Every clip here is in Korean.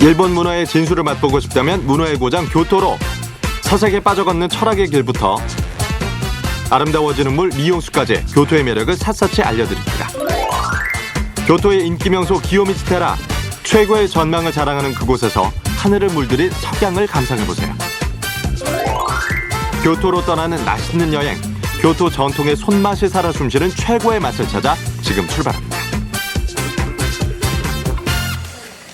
일본 문화의 진수를 맛보고 싶다면 문화의 고장 교토로 서색에 빠져 걷는 철학의 길부터 아름다워지는 물 미용수까지 교토의 매력을 샅샅이 알려드립니다. 교토의 인기 명소 기요미스테라 최고의 전망을 자랑하는 그곳에서 하늘을 물들인 석양을 감상해보세요. 교토로 떠나는 맛있는 여행 교토 전통의 손맛이 살아 숨쉬는 최고의 맛을 찾아 지금 출발합니다.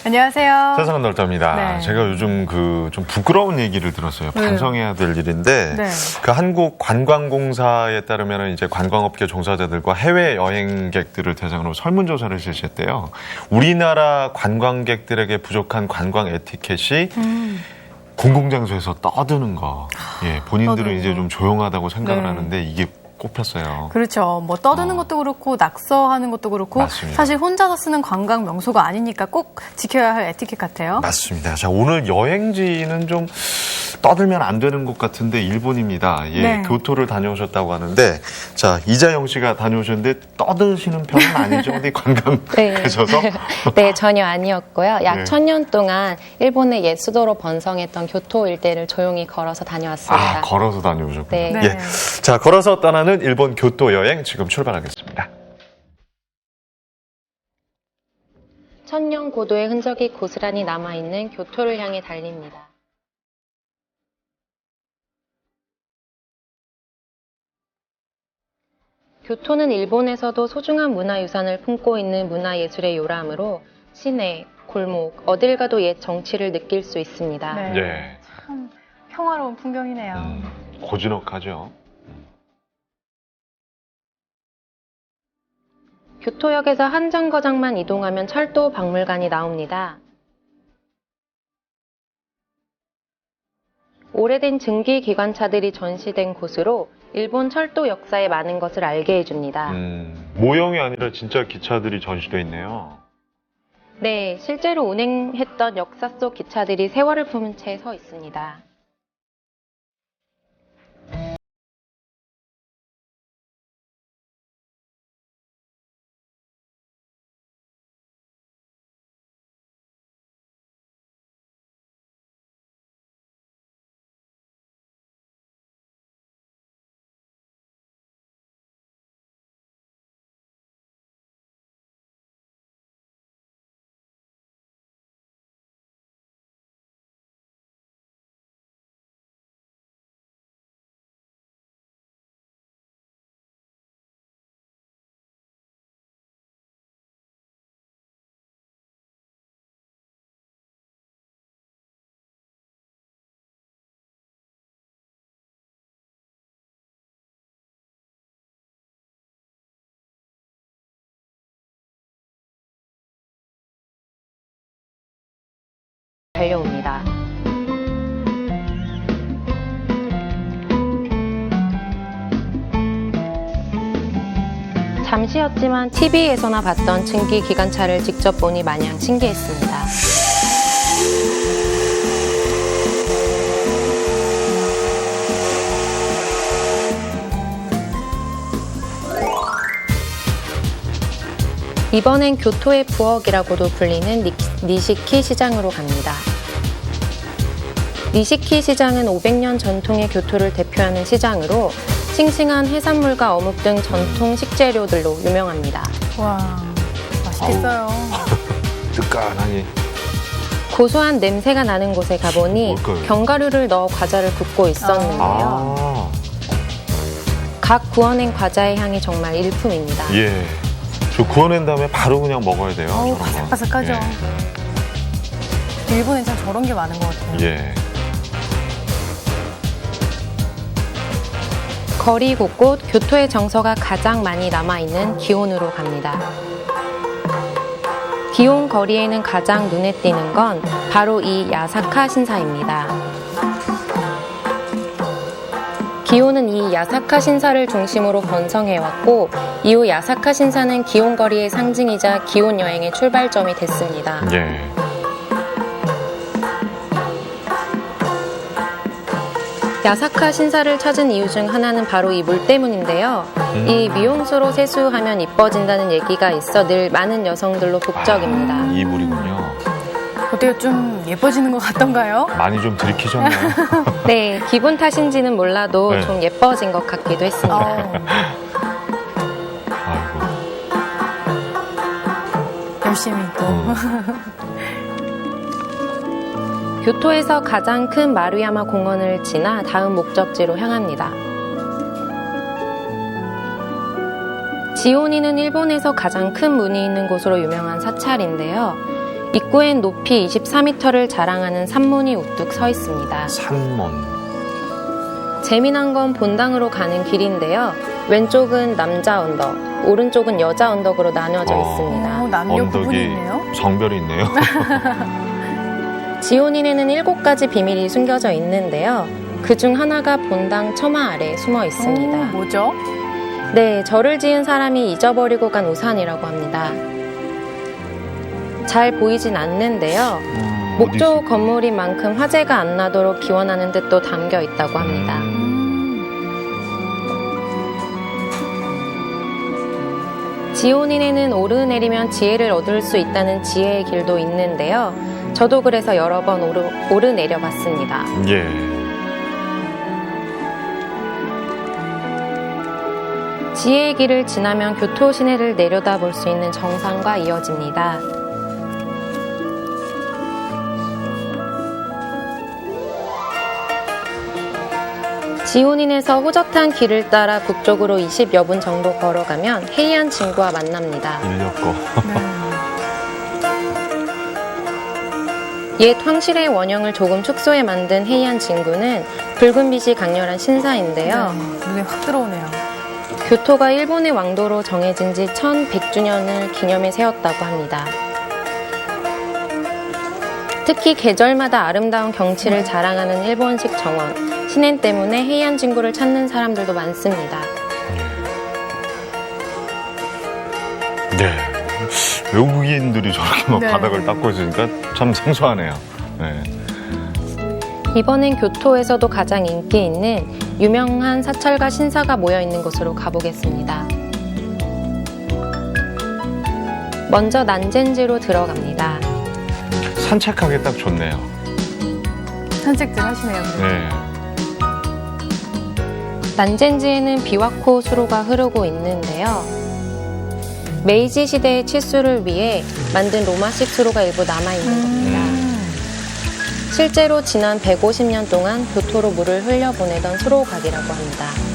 안녕하세요. 세상은 넓답니다. 네. 제가 요즘 그 좀 부끄러운 얘기를 들었어요. 반성해야 될 일인데 네. 그 한국 관광공사에 따르면 이제 관광업계 종사자들과 해외 여행객들을 대상으로 설문조사를 실시했대요. 우리나라 관광객들에게 부족한 관광 에티켓이 음. 공공장소에서 떠드는 거. 예, 본인들은 떠드는 이제 거. 좀 조용하다고 생각을 네. 하는데 이게 꼽혔어요. 그렇죠. 뭐 떠드는 어. 것도 그렇고 낙서하는 것도 그렇고 맞습니다. 사실 혼자서 쓰는 관광 명소가 아니니까 꼭 지켜야 할 에티켓 같아요. 맞습니다. 자, 오늘 여행지는 좀 떠들면 안 되는 곳 같은데 일본입니다. 예, 네. 교토를 다녀오셨다고 하는데 자, 이자영 씨가 다녀오셨는데 떠드시는 편은 아니죠? 어디 관광 네. 가셔서? 네, 전혀 아니었고요. 약 네. 천년 동안 일본의 옛 수도로 번성했던 교토 일대를 조용히 걸어서 다녀왔습니다. 아, 걸어서 다녀오셨군요. 네. 네. 예. 자, 걸어서 떠 나는 일본 교토 여행 지금 출발하겠습니다. 천년 고도의 흔적이 고스란히 남아있는 교토를 향해 달립니다. 교토는 일본에서도 소중한 문화유산을 품고 있는 문화예술의 요람으로 시내, 골목, 어딜 가도 옛 정치를 느낄 수 있습니다. 네. 예. 참 평화로운 풍경이네요. 음, 고즈넉하죠. 교토역에서 한 정거장만 이동하면 철도 박물관이 나옵니다. 오래된 증기 기관차들이 전시된 곳으로 일본 철도 역사의 많은 것을 알게 해줍니다. 음, 모형이 아니라 진짜 기차들이 전시돼 있네요. 네, 실제로 운행했던 역사 속 기차들이 세월을 품은 채 서 있습니다. 달려옵니다. 잠시였지만 TV에서나 봤던 증기 기관차를 직접 보니 마냥 신기했습니다. 이번엔 교토의 부엌이라고도 불리는 니- 니시키 시장으로 갑니다. 니시키 시장은 500년 전통의 교토를 대표하는 시장으로 싱싱한 해산물과 어묵 등 전통 식재료들로 유명합니다. 와 맛있겠어요. 뜨끈하니. 고소한 냄새가 나는 곳에 가보니 뭘까요? 견과류를 넣어 과자를 굽고 있었는데요. 아, 각 구워낸 과자의 향이 정말 일품입니다. 예. 저 구워낸 다음에 바로 그냥 먹어야 돼요. 어우, 저런 거. 바삭바삭하죠. 일본엔 참 저런 게 많은 것 같아요. 예. 예. 거리 곳곳 교토의 정서가 가장 많이 남아있는 기온으로 갑니다. 기온 거리에는 가장 눈에 띄는 건 바로 이 야사카 신사입니다. 기온은 이 야사카 신사를 중심으로 번성해왔고 이후 야사카 신사는 기온 거리의 상징이자 기온 여행의 출발점이 됐습니다. 예. 야사카 신사를 찾은 이유 중 하나는 바로 이 물 때문인데요. 이 미용수로 세수하면 이뻐진다는 얘기가 있어 늘 많은 여성들로 북적입니다. 아, 이 물이군요. 어때요? 좀 예뻐지는 것 같던가요? 많이 좀 들키셨나요? 네, 기분 탓인지는 몰라도 네. 좀 예뻐진 것 같기도 했습니다. 열심히 또. 음. 교토에서 가장 큰 마루야마 공원을 지나 다음 목적지로 향합니다. 지오니는 일본에서 가장 큰 문이 있는 곳으로 유명한 사찰인데요. 입구엔 높이 24m를 자랑하는 산문이 우뚝 서 있습니다. 산문. 재미난 건 본당으로 가는 길인데요. 왼쪽은 남자 언덕, 오른쪽은 여자 언덕으로 나뉘어져 어. 있습니다. 오, 남녀 구분이 언덕이 있네요. 성별이 있네요. 지오닌에는 일곱 가지 비밀이 숨겨져 있는데요. 그 중 하나가 본당 처마 아래에 숨어 있습니다. 오, 뭐죠? 네, 절을 지은 사람이 잊어버리고 간 우산이라고 합니다. 잘 보이진 않는데요. 음, 목조 어디 건물인 만큼 화재가 안 나도록 기원하는 뜻도 담겨 있다고 합니다. 음. 지오닌에는 오르내리면 지혜를 얻을 수 있다는 지혜의 길도 있는데요. 저도 그래서 여러 번 오르, 오르내려 봤습니다. 예. 지혜의 길을 지나면 교토 시내를 내려다 볼 수 있는 정상과 이어집니다. 지오닌에서 호젓한 길을 따라 북쪽으로 20여 분 정도 걸어가면 헤이안 진구와 만납니다. 인력거. 네. 옛 황실의 원형을 조금 축소해 만든 헤이안 진구는 붉은 빛이 강렬한 신사인데요. 네, 눈에 확 들어오네요. 교토가 일본의 왕도로 정해진 지 1100주년을 기념해 세웠다고 합니다. 특히 계절마다 아름다운 경치를 자랑하는 일본식 정원, 신엔 때문에 해안 진구를 찾는 사람들도 많습니다. 네. 외국인들이 저렇게 막 네. 바닥을 닦고 있으니까 참 생소하네요. 네. 이번엔 교토에서도 가장 인기 있는 유명한 사찰과 신사가 모여 있는 곳으로 가보겠습니다. 먼저 난젠지로 들어갑니다. 산책하기 딱 좋네요. 산책들 하시네요. 그래도. 네. 난젠지에는 비와코 수로가 흐르고 있는데요. 메이지 시대의 치수를 위해 만든 로마식 수로가 일부 남아있는 겁니다. 음. 실제로 지난 150년 동안 교토로 물을 흘려보내던 수로각이라고 합니다.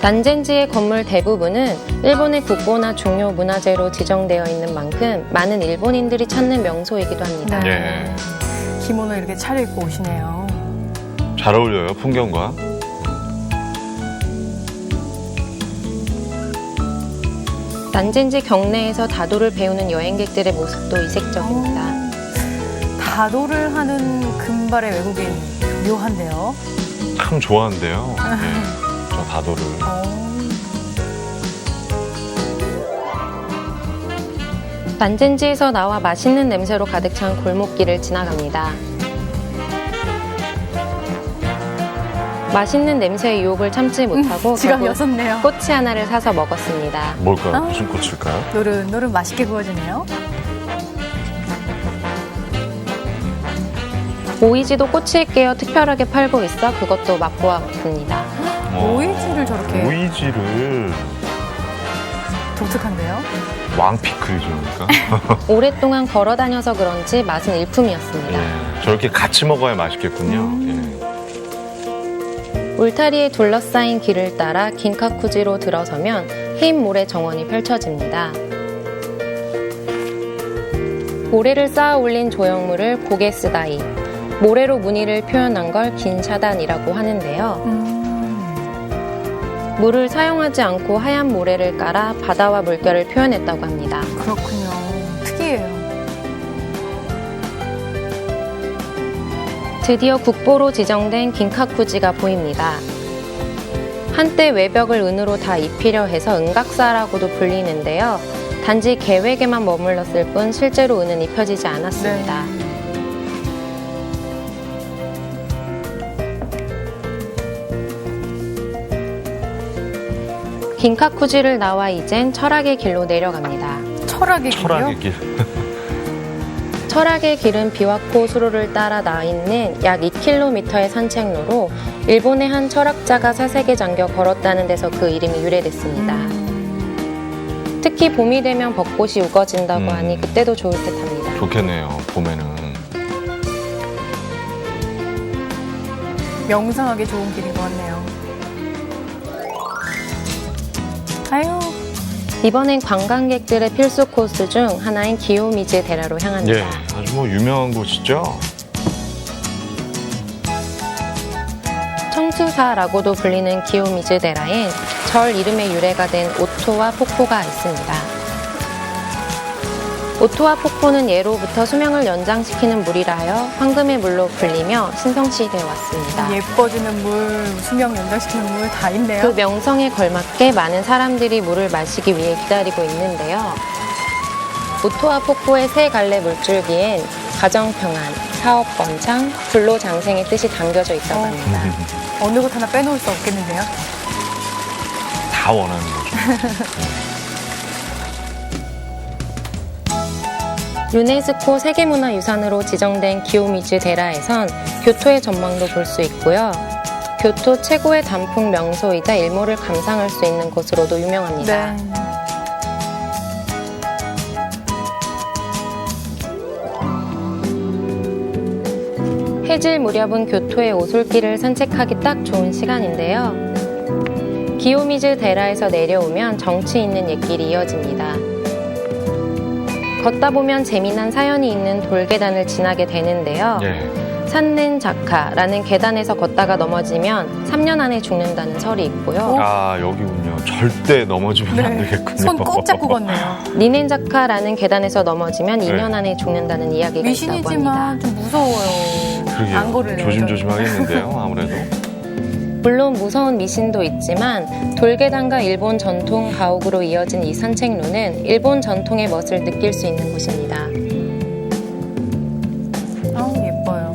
난젠지의 건물 대부분은 일본의 국보나 중요 문화재로 지정되어 있는 만큼 많은 일본인들이 찾는 명소이기도 합니다. 네. 예. 기모노 이렇게 차려입고 오시네요. 잘 어울려요, 풍경과. 난젠지 경내에서 다도를 배우는 여행객들의 모습도 이색적입니다. 다도를 하는 금발의 외국인 묘한데요. 참 좋아한대요. 네. 어. 난젠지에서 나와 맛있는 냄새로 가득 찬 골목길을 지나갑니다. 맛있는 냄새의 유혹을 참지 못하고 지갑 결국 여섯네요. 꼬치 하나를 사서 먹었습니다. 뭘까요? 어? 무슨 꽃일까요? 노릇 노릇 맛있게 구워지네요. 오이지도 꼬치에 깨어 특별하게 팔고 있어 그것도 맛보아 봅니다. 어, 오이지를 저렇게 오이지를 독특한데요. 왕피클이니까. 오랫동안 걸어 다녀서 그런지 맛은 일품이었습니다. 예. 저렇게 같이 먹어야 맛있겠군요. 음. 예. 울타리에 둘러싸인 길을 따라 긴카쿠지로 들어서면 흰 모래 정원이 펼쳐집니다. 모래를 쌓아 올린 조형물을 고개 쓰다이, 모래로 무늬를 표현한 걸 긴샤단이라고 하는데요. 음, 물을 사용하지 않고 하얀 모래를 깔아 바다와 물결을 표현했다고 합니다. 그렇군요. 특이해요. 드디어 국보로 지정된 긴카쿠지가 보입니다. 한때 외벽을 은으로 다 입히려 해서 은각사라고도 불리는데요. 단지 계획에만 머물렀을 뿐 실제로 은은 입혀지지 않았습니다. 긴카쿠지를 나와 이젠 철학의 길로 내려갑니다. 철학의 길이요? 철학의 길. 철학의 길은 비와코 수로를 따라 나 있는 약 2km의 산책로로 일본의 한 철학자가 사색에 잠겨 걸었다는 데서 그 이름이 유래됐습니다. 음. 특히 봄이 되면 벚꽃이 우거진다고 음. 하니 그때도 좋을 듯합니다. 좋겠네요. 봄에는. 명상하기 좋은 길인 것 같네요. 아유, 이번엔 관광객들의 필수 코스 중 하나인 기요미즈 데라로 향합니다. 예, 아주 뭐 유명한 곳이죠. 청수사라고도 불리는 기요미즈 데라엔 절 이름의 유래가 된 오토와 폭포가 있습니다. 오토와 폭포는 예로부터 수명을 연장시키는 물이라 하여 황금의 물로 불리며 신성시되어 왔습니다. 예뻐지는 물, 수명 연장시키는 물 다 있네요. 그 명성에 걸맞게 많은 사람들이 물을 마시기 위해 기다리고 있는데요. 오토와 폭포의 세 갈래 물줄기엔 가정 평안, 사업 번창, 불로 장생의 뜻이 담겨져 있다고 어. 합니다. 어느 것 하나 빼놓을 수 없겠는데요. 다 원하는 거죠. 유네스코 세계문화유산으로 지정된 기요미즈 데라에선 교토의 전망도 볼 수 있고요. 교토 최고의 단풍 명소이자 일몰을 감상할 수 있는 곳으로도 유명합니다. 네. 해질 무렵은 교토의 오솔길을 산책하기 딱 좋은 시간인데요. 기요미즈 데라에서 내려오면 정치 있는 옛길이 이어집니다. 걷다 보면 재미난 사연이 있는 돌계단을 지나게 되는데요. 예. 산넨 자카라는 계단에서 걷다가 넘어지면 3년 안에 죽는다는 설이 있고요. 아, 여기군요. 절대 넘어지면 안 되겠군요. 네. 손꼭 잡고 걷네요. 니넨 자카라는 계단에서 넘어지면 네. 2년 안에 죽는다는 이야기가 있다고 합니다. 미신이지만 좀 무서워요. 그러게요. 안 걸을래요. 조심조심하겠는데요, 아무래도. 물론 무서운 미신도 있지만 돌계단과 일본 전통 가옥으로 이어진 이 산책로는 일본 전통의 멋을 느낄 수 있는 곳입니다. 아우, 예뻐요.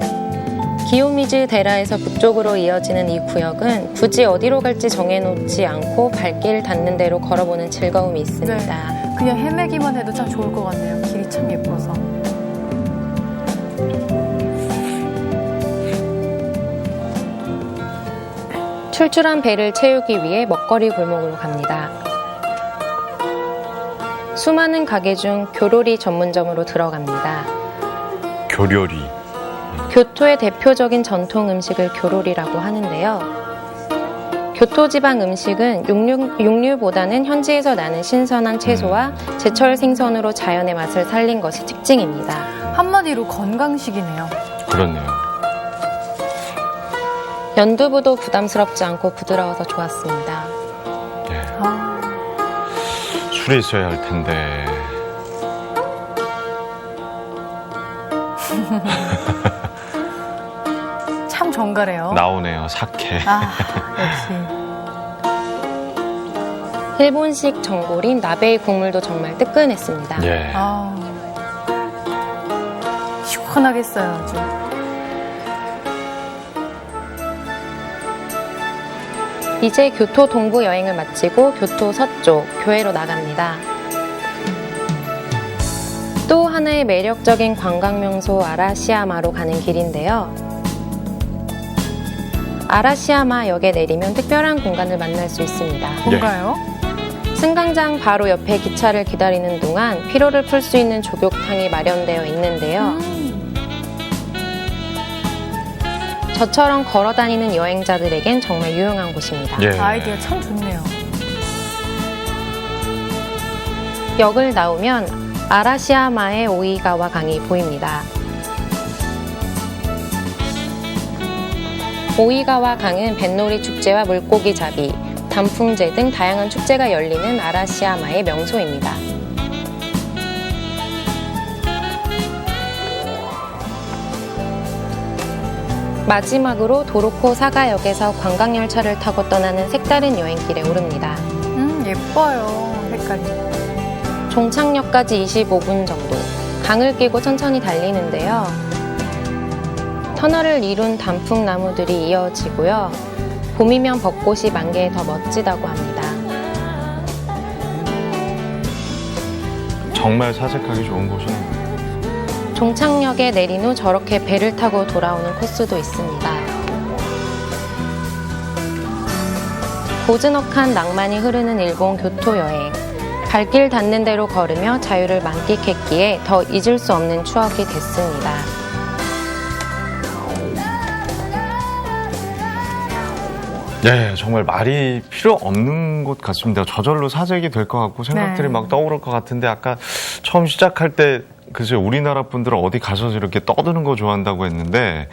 기요미즈 데라에서 북쪽으로 이어지는 이 구역은 굳이 어디로 갈지 정해놓지 않고 발길 닿는 대로 걸어보는 즐거움이 있습니다. 네. 그냥 헤매기만 해도 참 좋을 것 같네요. 길이 참 예뻐서. 출출한 배를 채우기 위해 먹거리 골목으로 갑니다. 수많은 가게 중 교로리 전문점으로 들어갑니다. 교료리. 교토의 대표적인 전통 음식을 교로리라고 하는데요. 교토 지방 음식은 육류, 육류보다는 현지에서 나는 신선한 채소와 제철 생선으로 자연의 맛을 살린 것이 특징입니다. 한마디로 건강식이네요. 그렇네요. 연두부도 부담스럽지 않고 부드러워서 좋았습니다. 예. 아, 술이 있어야 할 텐데. 참 정갈해요. 나오네요, 사케. 아, 역시. 일본식 전골인 나베의 국물도 정말 뜨끈했습니다. 예. 아. 시원하겠어요, 아주. 이제 교토 동부 여행을 마치고 교토 서쪽 교회로 나갑니다. 또 하나의 매력적인 관광 명소 아라시야마로 가는 길인데요. 아라시야마 역에 내리면 특별한 공간을 만날 수 있습니다. 뭔가요? 승강장 바로 옆에 기차를 기다리는 동안 피로를 풀 수 있는 조격탕이 마련되어 있는데요. 음, 저처럼 걸어 다니는 여행자들에겐 정말 유용한 곳입니다. 예. 아이디어 참 좋네요. 역을 나오면 아라시야마의 오이가와 강이 보입니다. 오이가와 강은 뱃놀이 축제와 물고기 잡이, 단풍제 등 다양한 축제가 열리는 아라시야마의 명소입니다. 마지막으로 도로코 사가역에서 관광열차를 타고 떠나는 색다른 여행길에 오릅니다. 음, 예뻐요. 색깔이. 종착역까지 25분 정도. 강을 끼고 천천히 달리는데요. 터널을 이룬 단풍나무들이 이어지고요. 봄이면 벚꽃이 만개해 더 멋지다고 합니다. 정말 사색하기 좋은 곳이네요. 종착역에 내린 후 저렇게 배를 타고 돌아오는 코스도 있습니다. 고즈넉한 낭만이 흐르는 일본 교토 여행. 발길 닿는 대로 걸으며 자유를 만끽했기에 더 잊을 수 없는 추억이 됐습니다. 네, 정말 말이 필요 없는 곳 같습니다. 저절로 사색이 될 것 같고 생각들이 네. 막 떠오를 것 같은데 아까 처음 시작할 때 글쎄 우리나라 분들은 어디 가서 이렇게 떠드는 거 좋아한다고 했는데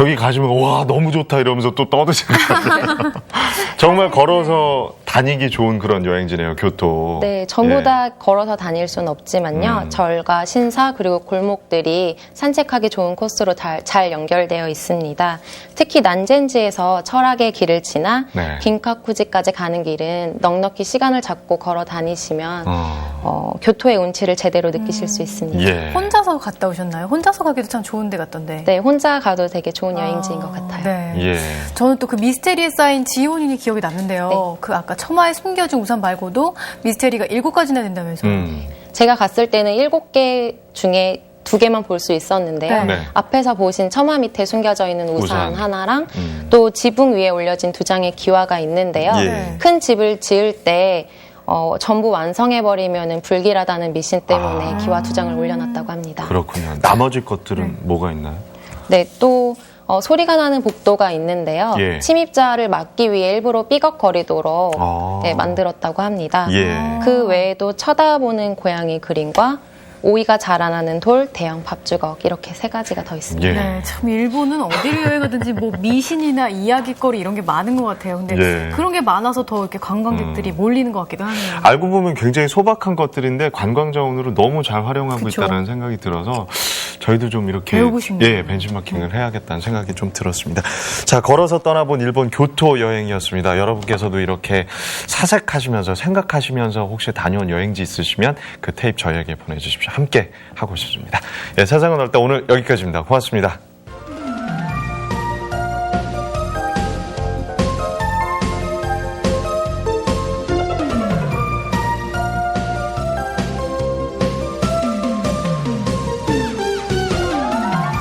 저기 가시면 와 너무 좋다 이러면서 또 떠드시거든요. 정말 걸어서 다니기 좋은 그런 여행지네요, 교토. 네, 전부 예. 다 걸어서 다닐 수는 없지만요. 음. 절과 신사 그리고 골목들이 산책하기 좋은 코스로 다- 잘 연결되어 있습니다. 특히 난젠지에서 철학의 길을 지나 네. 긴카쿠지까지 가는 길은 넉넉히 시간을 잡고 걸어 다니시면 어, 어, 교토의 운치를 제대로 느끼실 수 있습니다. 예. 혼자서 갔다 오셨나요? 혼자서 가기도 참 좋은 데 같던데. 네, 혼자 가도 되게 좋은 여행지인 것 같아요. 네. 예. 저는 또 그 미스테리에 쌓인 지온인이 기억이 남는데요. 네. 그 아까 처마에 숨겨진 우산 말고도 미스테리가 일곱 가지나 된다면서요. 음. 제가 갔을 때는 일곱 개 중에 두 개만 볼 수 있었는데요. 네. 네. 앞에서 보신 처마 밑에 숨겨져 있는 우산, 우산. 하나랑 음. 또 지붕 위에 올려진 두 장의 기와가 있는데요. 예. 큰 집을 지을 때 어, 전부 완성해버리면 불길하다는 미신 때문에 아. 기와 두 장을 올려놨다고 합니다. 그렇군요. 나머지 것들은 뭐가 있나요? 네, 또 어, 소리가 나는 복도가 있는데요. 예. 침입자를 막기 위해 일부러 삐걱거리도록 아. 네, 만들었다고 합니다. 예. 그 외에도 쳐다보는 고양이 그림과 오이가 자라나는 돌, 대형 밥주걱 이렇게 세 가지가 더 있습니다. 예. 네, 참 일본은 어디를 여행하든지 뭐 미신이나 이야기거리 이런 게 많은 것 같아요. 근데 예. 그런 게 많아서 더 이렇게 관광객들이 몰리는 것 같기도 하네요. 알고 보면 굉장히 소박한 것들인데 관광 자원으로 너무 잘 활용하고 그쵸. 있다는 생각이 들어서 저희도 좀 이렇게 배우고 싶네요. 예, 벤치마킹을 해야겠다는 생각이 좀 들었습니다. 자, 걸어서 떠나본 일본 교토 여행이었습니다. 여러분께서도 이렇게 사색하시면서 생각하시면서 혹시 다녀온 여행지 있으시면 그 테이프 저희에게 보내 주십시오. 함께 하고 싶습니다. 예, 세상은 넓다 오늘 여기까지입니다. 고맙습니다.